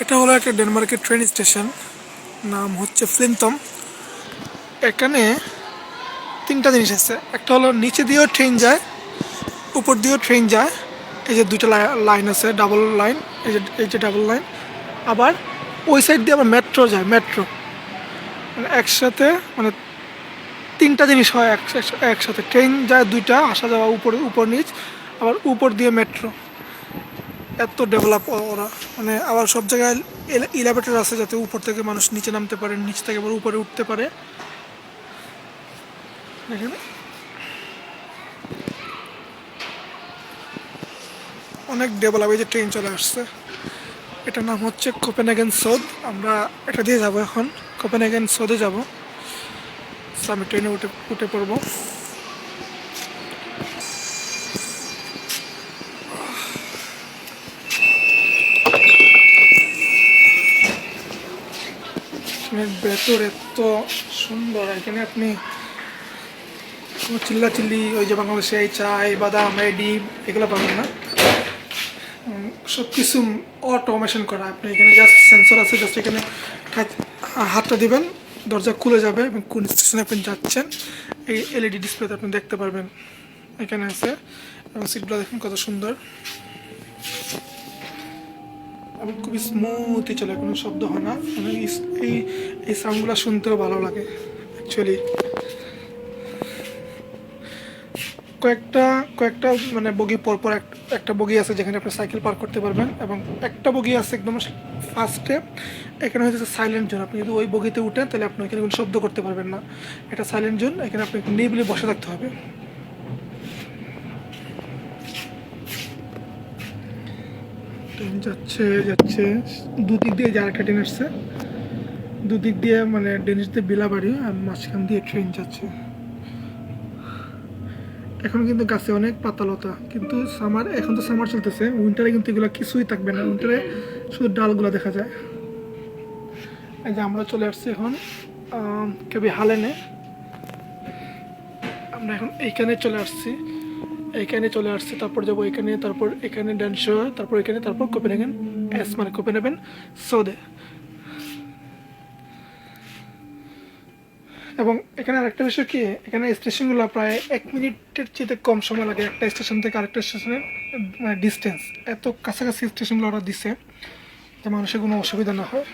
এটা হলো একটা ডেনমার্কের ট্রেন স্টেশন। নাম হচ্ছে ফ্লিনতম এখানে তিনটা জিনিস আছে। একটা হলো নিচে দিয়েও ট্রেন যায়, উপর দিয়েও ট্রেন যায়। এই যে দুইটা লাইন আছে, ডাবল লাইন, এই যে এই যে ডাবল লাইন। আবার ওই সাইড দিয়ে আবার মেট্রো যায়, মেট্রো। মানে একসাথে মানে তিনটা জিনিস হয় এক- এক- একসাথে ট্রেন যায় দুইটা, আসা যাওয়া উপর উপর নিচ, আবার উপর দিয়ে মেট্রো। এত ডেভেলপ ওরা। মানে আবার সব জায়গায় ইলেভেটর আছে যাতে উপর থেকে মানুষ নিচে নামতে পারে, নিচ থেকে আবার উপরে উঠতে পারে। দেখেন। অনেক ডেভেলপ এই যে ট্রেন চলে আসছে। এটার নাম হচ্ছে কোপেনহেগেন সোদ আমরা এটা দিয়ে যাব এখন। কোপেনহেগেন সোদে যাব। আমি ট্রেনে উঠে উঠে পড়ব। ট্রেনের ভেতর এত সুন্দর, এখানে আপনি চিল্লা চিল্লি ওই যে বাংলাদেশে এই চাই, বাদাম, এই ডিম, এগুলো পাবেন না। সব কিছু অটোমেশন করা। আপনি এখানে জাস্ট সেন্সর আছে জাস্ট এখানে হাত- হাতটা দিবেন, দরজা খুলে যাবে এবং কোন স্টেশনে আপনি যাচ্ছেন, এই এলইডি ডিসপ্লেতে আপনি দেখতে পারবেন। এখানে আছে, এবং সিটগুলো দেখুন কত সুন্দর। এবং খুবই স্মুথই চলে, কোনো শব্দ হয় না। এই- এই সাউন্ডগুলো শুনতেও ভালো লাগে অ্যাকচুয়ালি কয়েকটা কয়েকটা মানে বগি পরপর একটা বগি আছে যেখানে আপনি সাইকেল পার করতে পারবেন, এবং একটা বগি আছে একদম ফার্স্টে এখানে হচ্ছে সাইলেন্ট জোন আপনি যদি ওই বগিতে উঠেন, তাহলে আপনি ওইখানে কোনো শব্দ করতে পারবেন না। এটা সাইলেন্ট জোন এখানে আপনি নিবলে বসে থাকতে হবে। ট্রেন যাচ্ছে যাচ্ছে। দুদিক দিয়ে যার একটা ট্রেন আসছে, দুদিক দিয়ে মানে ডেনিস দিয়ে বিলাবাড়ি আর মাঝখান দিয়ে ট্রেন যাচ্ছে। এখন কিন্তু গাছে অনেক পাতালতা, কিন্তু সামার এখন তো সামার চলতেছে উইন্টারে কিন্তু এগুলো কিছুই থাকবে না। উইন্টারে শুধু ডালগুলো দেখা যায়। এই যে আমরা চলে আসছি এখন কেবি হালেনে। আমরা এখন এইখানে চলে আসছি। এইখানে চলে আসছে, তারপর যাব এখানে, তারপর এখানে ড্যান্স ড্যান্সো তারপর এখানে, তারপর কোপেনহেগেন এস মানে কোপেনহেগেন সৌদে এবং এখানে আরেকটা বিষয় কি, এখানে স্টেশনগুলো প্রায় এক মিনিটের চেয়ে কম সময় লাগে একটা স্টেশন থেকে আরেকটা স্টেশনের মানে ডিস্টেন্স এত কাছাকাছি স্টেশনগুলো ওরা দিছে, যে মানুষের কোনো অসুবিধা না হয়।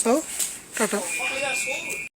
So tata.